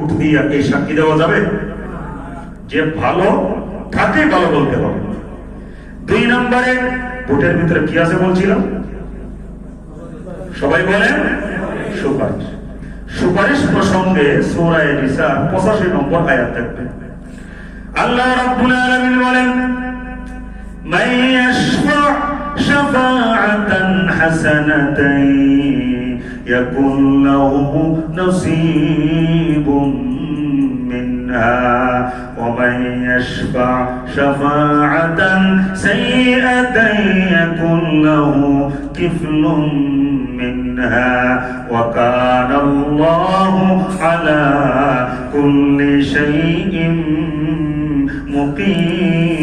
উঠ দিয়ে সাক্ষী দেওয়া যাবে? যে ভালো থাকে ভালো বলতে হবে। দুই নম্বরে ভোটের ভিতরে কি আছে বলছিলাম? সবাই বলেন? সুপারিশ। সুপারিশ প্রসঙ্গে সৌরায় নিসার পঁচাশি নম্বর আয়াত থাকবে আল্লাহ রাব্বুল আলামিন বলেন, মাইয়াশফা شفاعة حسنة يكن له نصيب منها. ومن يشفع شفاعة سيئة يكن له كفل منها. وكان الله على كل شيء مقيتا.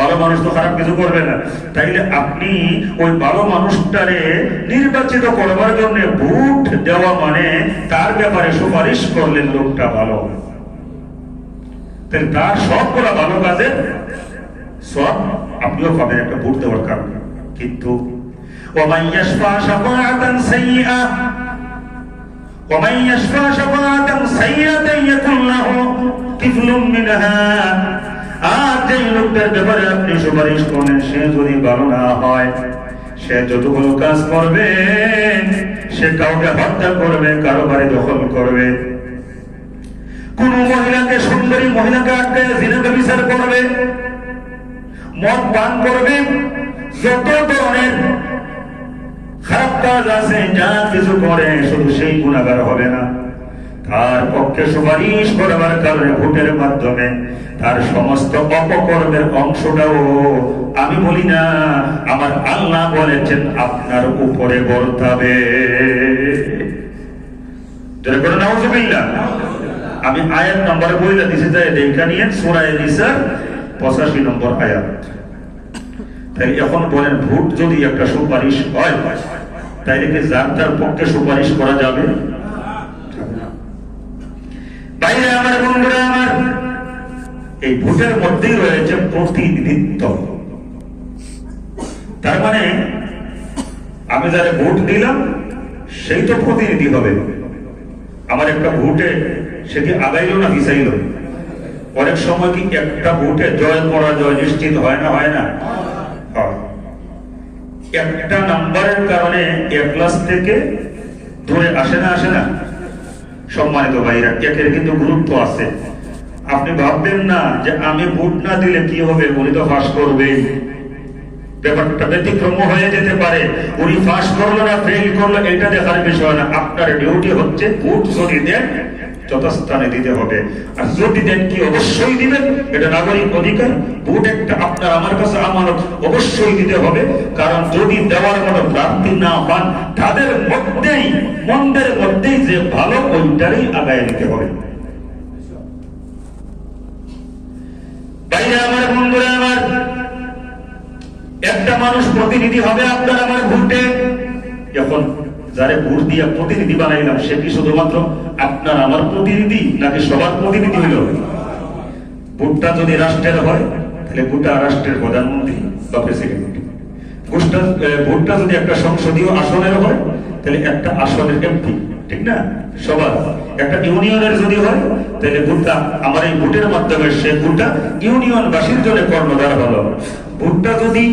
ভালো মানুষ তো খারাপ কিছু করবে না তাইলে আপনি ওই ভালো মানুষটারে নির্বাচিত করবার জন্য ভোট দেওয়া মানে তার ব্যাপারে সুপারিশ করলেন লোকটা ভালো তাহলে তার সবগুলা ভালো কাজে সব আপনিও পাবেন একটা ভোট দেওয়ার কারণে কিন্তু ومن يشفع شفاعة سيئة ومن يشفع شفاعة سيئة يكن له كفل منها আর যে লোকটার ব্যাপারে আপনি সুপারিশ করেন, সে যদি ভালো হয়, সে যতগুলো কাজ করবে, সে কাউকে হত্যা করবে, কারও বাড়ি দখল করবে। কোন মহিলাকে, সুন্দরী মহিলাকে আটকে জিনাকে বিচার করবে, মদ পান করবে, যত ধরনের খারাপ কাজ আছে, যা কিছু করে, শুধু সেই গুণাগার হবে না। তার পক্ষে সুপারিশ করবার কারণে ভোটের মাধ্যমে তার সমস্ত অপকর্মের অংশটাও আমি বলি না, আমার আল্লাহ বলেছেন, আপনার উপরে বর্তাবে। আমি আয়াত নম্বর বইলা দিছি, তাই দেখা নিয়ে সূরায়ে নিসার 85 নম্বর আয়াত। তাই এখন বলেন, ভোট যদি একটা সুপারিশ হয়, তাইলে কি যার তার পক্ষে সুপারিশ করা যাবে? বাইরে আমার বন্ধুরা আমার, এই ভোটের মধ্যেই রয়েছে প্রতিনিধিত্ব। তার মানে আমি যারা ভোট দিলাম, সেই তো প্রতিনিধি হবে। আমার একটা ভোটে সে কি আগাইলো না পিছাইল অনেক সময় কি একটা ভোটে জয় পরাজয় নিশ্চিত হয় না হয় না? একটা নাম্বারের কারণে এক ক্লাস থেকে ধরে আসে না আসে না? সম্মানিত ভাইরা একের কিন্তু গুরুত্ব আছে। আপনি ভাববেন না যে আমি ভোট না দিলে কি হবে? উনি তো ফাঁস করবে ব্যাপারটা ব্যতিক্রম হয়ে যেতে পারে। উনি ফাঁস করল না ফেল করল, এটা দেখার বিষয় না। আপনার ডিউটি হচ্ছে ভোট যদি দেন যথাস্থানে দিতে হবে। আর যদি দেন কি অবশ্যই দিবেন, এটা নাগরিক অধিকার, ভোট একটা আপনার, আমার কাছে আমানত, অবশ্যই দিতে হবে। কারণ যদি দেওয়ার মতো প্রার্থী না হন তাদের মধ্যেই, মন্দের মধ্যেই যে ভালো, ওইটারই আগায় নিতে হবে। বাইরে আমার বন্ধুরা, আমার একটা মানুষ প্রতিনিধি হবে আপনার আমার ভোটে। যখন যারে ভোট দিয়ে প্রতিনিধি বানাইলাম, সে কি শুধুমাত্র আপনার আমার প্রতিনিধি নাকি সবার প্রতিনিধি হইল? ভোটটা যদি রাষ্ট্রের হয়, তাহলে গোটা রাষ্ট্রের প্রধানমন্ত্রী বা প্রেসিডেন্ট। ভোটটা ভোটটা যদি একটা সংসদীয় আসনের হয়, তাহলে একটা আসনের এমপি, ঠিক না? সবার। একটা ইউনিয়নের যদি হয়, তাহলে ভোটটা আমার এই ভোটের মাধ্যমে সে ভোটটা ইউনিয়নবাসীর জন্য কর্ণধার হলো। ভোটটা যদি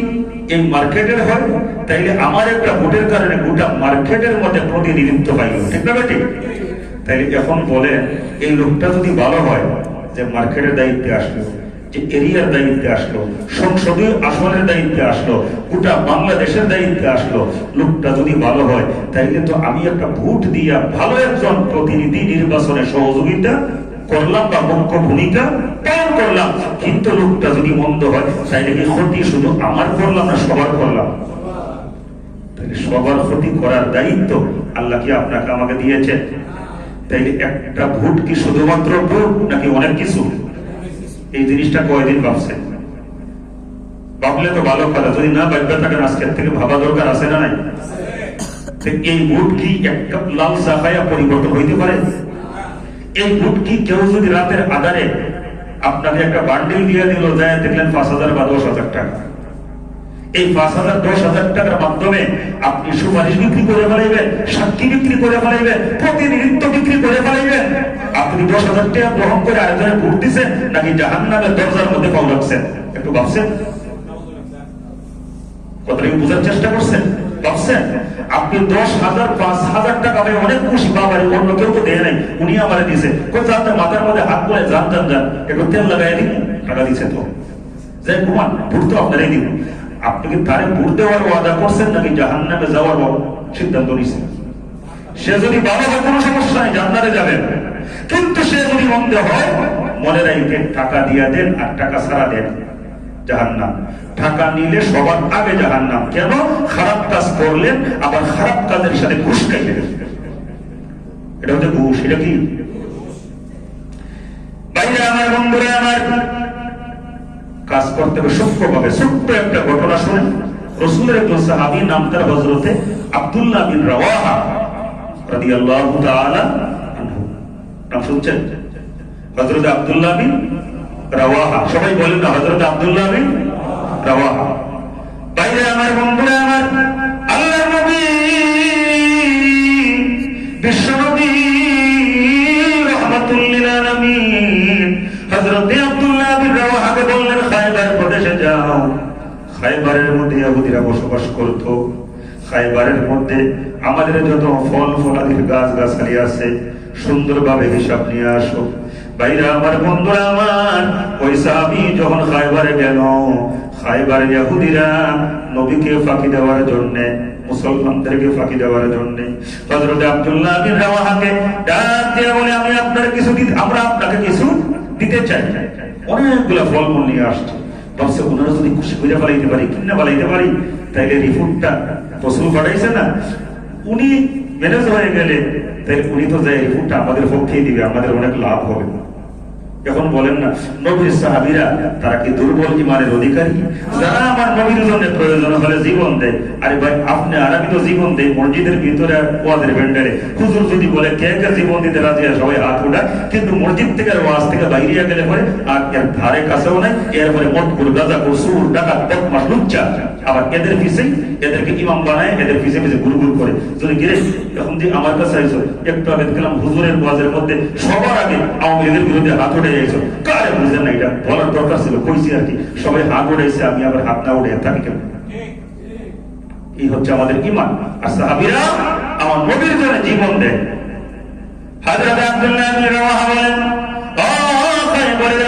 এই মার্কেটের হয়, তাইলে আমার একটা ভোটের কারণে গোটা মার্কেটের মধ্যে প্রতিনিধিত্ব ঠিক না তাইলে এখন বলেন এই লোকটা যদি ভালো হয়, যে মার্কেটের দায়িত্বে আসলো, যে এরিয়ার দায়িত্বে আসলো, সংসদীয় আসনের দায়িত্বে আসলো, গোটা বাংলাদেশের দায়িত্বে আসলো, লোকটা যদি ভালো হয়, তাইলে তো আমি একটা ভোট দিয়া ভালো একজন প্রতিনিধি নির্বাচনে সহযোগিতা করলাম বা মুখ্য ভূমিকা পালন করলাম? কিন্তু লোকটা যদি মন্দ হয়, তাইলে কি ক্ষতি? শুধু আমার করলাম না সবার করলাম? তাহলে সবার ক্ষতি করার দায়িত্ব আল্লাহ কি আপনাকে আমাকে দিয়েছেন? তাইলে একটা ভোট কি শুধুমাত্র ভোট নাকি অনেক কিছু? এই জিনিসটা কয়দিন ভাবছেন ভাবলে তো ভালো কথা, যদি না ভাববে থাকেন আজকের থেকে ভাবা দরকার আছে না নাই? এই ভোট কি একটা লাল চা খাইয়া পরিবর্তন হইতে পারে? এই ভোট কেউ যদি রাতের আধারে আপনাকে একটা বান্ডিল দিয়ে দিল, যায় দেখলেন পাঁচ হাজার বা দশ হাজার টাকা। এই পাঁচ হাজার, দশ হাজার টাকার মাধ্যমে আপনি সুপারিশ বিক্রি করে ফেলাইবেন, সাক্ষী বিক্রি করে ফেলাইবেন, প্রতিনিধিত্ব বিক্রি করে ফেলাইবেন। আপনি দশ হাজার টাকা গ্রহণ করে আরেকজনে ভোট দিচ্ছেন নাকি জাহান নামের দরজার মধ্যে পাও রাখছেন? একটু ভাবছেন? কথাটা বোঝার চেষ্টা করছেন? আপনি দশ হাজার, পাঁচ হাজার টাকা পাই অনেক খুশি অন্য কেউ তো দেয় নাই। উনি আমার দিছে কোথাও আপনার মাথার মধ্যে হাত করে যান একটু তেল লাগাই দিন, টাকা তো। যাই আপনি কি তারে দেওয়ার ওয়াদা করছেন নাকি জাহান নামে যাওয়ার সিদ্ধান্ত নিছেন? সে যদি ভালো হয় কোনো সমস্যা নেই জান্নারে যাবেন। কিন্তু সে যদি মন্দ হয়, মনে রাখবেন, টাকা দিয়া দেন আর টাকা ছাড়া দেন। জাহান্নাম। টাকা নিলে সবার আগে জাহান্নাম। কেন? খারাপ কাজ করলেন আবার খারাপ কাজের সাথে ঘুষ খাইলেন এটা হচ্ছে ঘুষ, এটা কি? বাইরে আমার বন্ধুরা আমার, কাজ করতে হবে সূক্ষ্ম ছোট্ট একটা ঘটনা শুনেন। রসুলের একজন সাহাবী, নাম তার হজরতে আব্দুল্লাহ বিন রাওয়াহা রাদিয়াল্লাহু তাআলা নাম শুনছেন? হযরত আব্দুল্লাহ বিন রাওয়াহা। সবাই বলেন না, হযরত আব্দুল্লাহ বিন রাওয়াহা। বাইরে আমার বন্ধুরা, আমার আল্লাহর নবী বিশ্ব নবী রাহমাতুল লিল আলামিন হযরত আব্দুল্লাহ বিন রাওয়াহাকে বললেন, খায়বার প্রদেশে যাও। খায়বারের মধ্যে ইহুদিরা বসবাস করত। খায়বারের মধ্যে আমাদের যত ফল ফলাদির গাছ গাছালি আছে, সুন্দরভাবে হিসাব নিয়ে আসো। বাইরা আমার বন্ধুরা আমার ওই সাহাবি যখন খায়বারে গেল খায়বারে ইহুদিরা নবীকে ফাঁকি দেওয়ার জন্য, মুসলমানদেরকে ফাঁকি দেওয়ার জন্য, হযরত আব্দুল্লাহ বিন রাওয়াহাকে ডাক দিয়ে বলে, আমি আপনার কিছু দিতে, আমরা আপনাকে কিছু দিতে চাই। অনেকগুলা ফলমূল নিয়ে আসছে। ভাবছে ওনারা যদি খুশি করে ফেলাইতে পারি, কিনা ফেলাইতে পারি, তাইলে রিপোর্টটা প্রচুর পাঠাইছে না। উনি ম্যানেজ হয়ে গেলে তাই উনি তো যাই রিপোর্টটা আমাদের পক্ষেই দিবে, আমাদের অনেক লাভ হবে। এখন বলেন না, নবীর সাহাবিরা, তারা কি দুর্বল ইমানের অধিকারী? যারা আমার নবীর জন্য প্রয়োজন হলে জীবন দেয়। আরে ভাই, আপনি আর আমি তো জীবন দেয় মসজিদের ভিতরে ভেন্ডারে হুজুর যদি বলে, কে কে জীবন দিতে রাজি আছে? সবাই হাত কিন্তু মসজিদ থেকে ওয়াজ থেকে বাইরে গেলে পরে আর এর ধারে কাছেও নাই। মটকুর গাজা সুর ডাকাত বদমাস লুচ্চা। আবার এদের পিছেই এদেরকে ইমাম বানায়, এদের পিছে পিছে গুল গুল করে। যদি গিরে, এখন যে আমার কাছে আইসো একটু আগে দেখলাম হুজুরের ওয়াজের মধ্যে সবার আগে বিরুদ্ধে হাত উঠে যাইছো কারে বুঝলেন না এটা? বলার দরকার ছিল। কইছি আর কি। সবাই হাত উঠেছে আমি আবার হাত না উঠে থাকি কেন? এই হচ্ছে আমাদের ইমান আর সাহাবিরা আমার নবীর জন্য জীবন দেয়। আব্দুল্লাহ বিন রাওয়াহা বলেন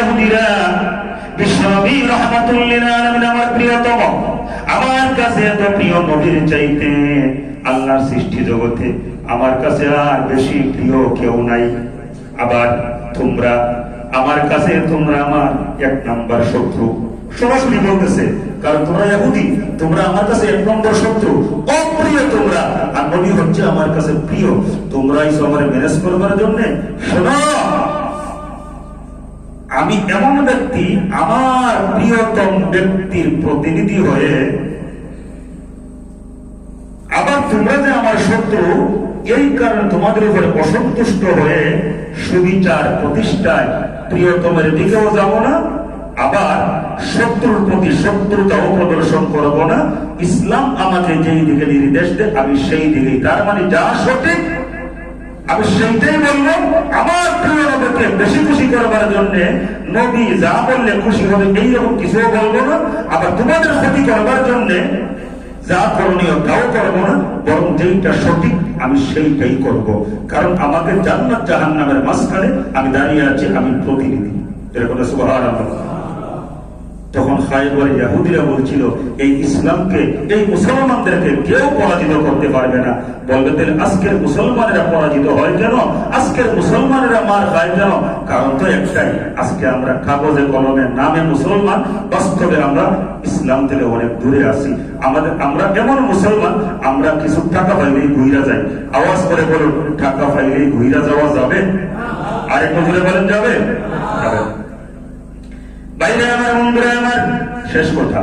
ইহুদিরা বিশ্বনবী রাহমাতুল লিল আলামিন আমার প্রিয়তম। আমার কাছে এত প্রিয় নবীর চাইতে আল্লাহর সৃষ্টি জগতে আমার কাছে আর বেশি প্রিয় কেউ নাই। আবার তোমরা আমার কাছে তোমরা আমার এক নাম্বার শত্রু। সরাসরি বলতেছে, কারণ তোমরা ইহুদি, তোমরা আমার কাছে এক নম্বর শত্রু। অপ্রিয় তোমরা। আর নবী হচ্ছে আমার কাছে প্রিয়। তোমরাই সবার ম্যানেজ করবার জন্য আমি এমন ব্যক্তি, আমার প্রিয়তম ব্যক্তির প্রতিনিধি হয়ে আবার তোমরা যে আমার শত্রু, এই কারণে তোমাদের উপরে অসন্তুষ্ট হয়ে সুবিচার প্রতিষ্ঠায় প্রিয়তমের দিকেও যাব না, আবার শত্রুর প্রতি শত্রুতাও প্রদর্শন করব না। ইসলাম আমাকে যেই দিকে নির্দেশ দেয়, আমি সেই দিকেই। তার মানে যা সঠিক, আমি সেইটাই বলব। আমার প্রিয় নবীকে বেশি খুশি করবার জন্য নবী যা বললে খুশি হবে, এইরকম কিছুও বলব না। আবার তোমাদের ক্ষতি করবার জন্য যা করণীয় তাও করব না, বরং যেইটা সঠিক আমি সেইটাই করব। কারণ আমাকে জান্নাত জাহান নামের মাঝখানে আমি দাঁড়িয়ে আছি, আমি প্রতিনিধি। এরকম সুবহানাল্লাহ। তখন খাইবার ইয়াহুদিরা বলছিল, এই ইসলামকে, এই মুসলমানদেরকে কেউ পরাজিত করতে পারবে না। বলবে, তাহলে আজকের মুসলমানেরা পরাজিত হয় কেন? আজকের মুসলমানেরা মার খায় কেন? কারণ তো একটাই, আজকে আমরা কাগজে, কলমে, নামে মুসলমান, বাস্তবে আমরা ইসলাম থেকে অনেক দূরে আছি। আমাদের, আমরা এমন মুসলমান, আমরা কিছু টাকা পাইলেই ঘুইরা যাই। আওয়াজ করে বলুন, টাকা পাইলেই ঘুইরা যাওয়া যাবে? আরেকটু জুড়ে বলেন, যাবে? যাবে। বাইরে আমার আমার শেষ কথা।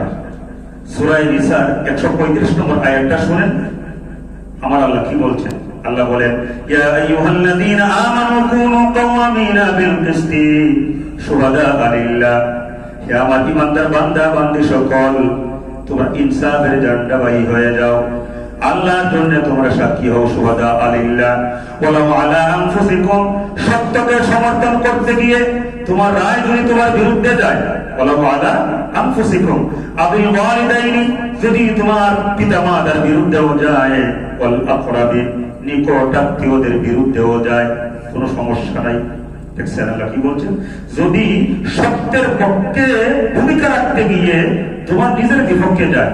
সুরাই নিসার একশো পঁয়ত্রিশ নম্বর আয়াতটা আমার আল্লাহ কি বলছেন? আল্লাহ বলেন, ইয়া আইয়ুহাল্লাযীনা আমানু কুনু বিল কিসতি শুহাদা লিল্লাহ হে আমার ঈমানদার বান্দা, বান্দি সকল, তোমরা ইনসাফের হয়ে যাও। আল্লাহর জন্য তোমরা সাক্ষী হও সুহাদা আলিল্লাহ। ওয়ালাউ আলা আনফুসিকুম, সত্যকে সমর্থন করতে গিয়ে তোমার রায় যদি তোমার বিরুদ্ধে যায়। ওয়ালিদাইনি, যদি তোমার পিতামাতার বিরুদ্ধেও যায়, ওয়াল আকরাবিন নিকট বিরুদ্ধেও যায়। কোনো সমস্যা নাই। কি যদি সত্যের পক্ষে ভূমিকা রাখতে গিয়ে তোমার নিজের বিপক্ষে যায়,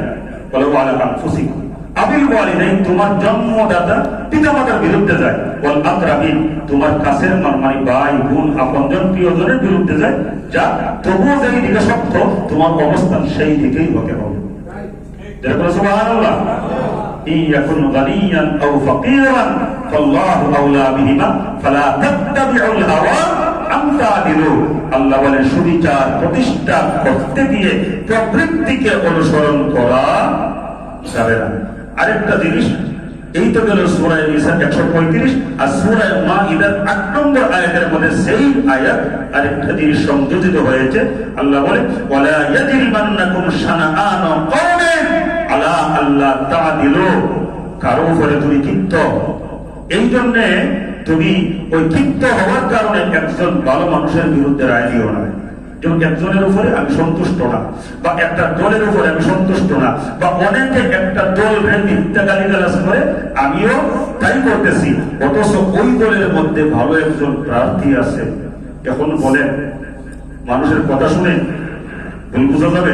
বলো আলা আনফুসিকুম আবিল ওয়ালিদাইন তোমার জন্মদাতা পিতামাতার বিরুদ্ধে যায় ওয়াল আকরাবিন তোমার কাছের মান- মানে ভাই বোন আপনজন প্রিয়জনের বিরুদ্ধে যায় যা তবুও যেই দিকে সত্য তোমার অবস্থান সেই দিকেই হতে হবে যেরকম সুবহানাল্লাহ إن يكن غنيا أو فقيرا فالله أولى بهما فلا تتبعوا الهوى أن تعدلوا আল্লাহ বলেন সুবিচার প্রতিষ্ঠা করতে গিয়ে প্রবৃত্তিকে অনুসরণ করা যাবে না আরেকটা জিনিস গেল সুরায় একশো পঁয়ত্রিশ আর সুরায় মা ইদার নম্বর আয়াতের মধ্যে সেই আয়াত আরেকটা জিনিস সংযোজিত হয়েছে। আল্লাহ বলে ইয়াজরিমান্নাকুম শানাআন কওমিন আলা আল্লাহ তাআদিলু কারও উপরে তুমি ক্ষিপ্ত। এই জন্য তুমি ওই ক্ষিপ্ত হওয়ার কারণে একজন ভালো মানুষের বিরুদ্ধে রায় দিও না। একজনের উপরে আমি সন্তুষ্ট না, বা একটা দলের উপরে আমি সন্তুষ্ট না, বা অনেকে একটা দল করে, আমিও তাই করতেছি। অথচ ওই দলের মধ্যে ভালো একজন প্রার্থী আছে। এখন বলেন, মানুষের কথা শুনে ভুল বোঝা যাবে?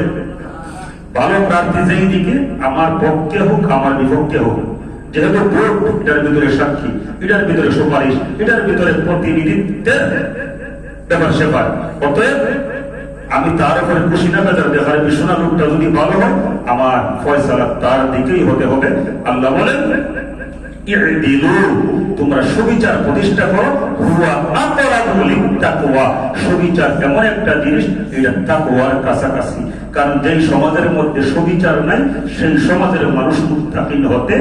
ভালো প্রার্থী যেই দিকে, আমার পক্ষে হোক, আমার বিপক্ষে হোক, যেহেতু ভোট এটার ভিতরে সাক্ষী, এটার ভিতরে সুপারিশ, এটার ভিতরে প্রতিনিধিত্বের ব্যাপার সেপার। অতএব আমি তার উপরে খুশি না বেজার দেখার বিশ্বনা লোকটা যদি ভালো হয়, আমার ফয়সালা তার দিকেই হতে হবে। আল্লাহ বলেন তোমরা সুবিচার প্রতিষ্ঠা করো। সুবিচার এমন একটা জিনিস, এটা তাকওয়ার কাছাকাছি। কারণ যেই সমাজের মধ্যে সুবিচার নাই, সেই সমাজের মানুষ মুত্তাকিন হতে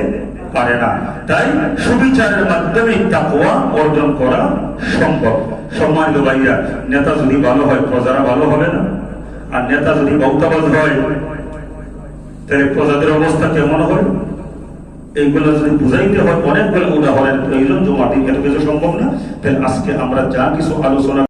পারে না। তাই সুবিচারের মাধ্যমে তাকওয়া অর্জন করা সম্ভব। সম্মানিত ভাইয়া নেতা যদি ভালো হয়, প্রজারা ভালো হবে না? আর নেতা যদি বক্তাবাজ হয়, তাহলে প্রজাদের অবস্থা কেমন হয়? এইগুলো যদি বুঝাইতে হয়, অনেকগুলো উদাহরণ প্রয়োজন জমাটি এত কিছু সম্ভব না। তাহলে আজকে আমরা যা কিছু আলোচনা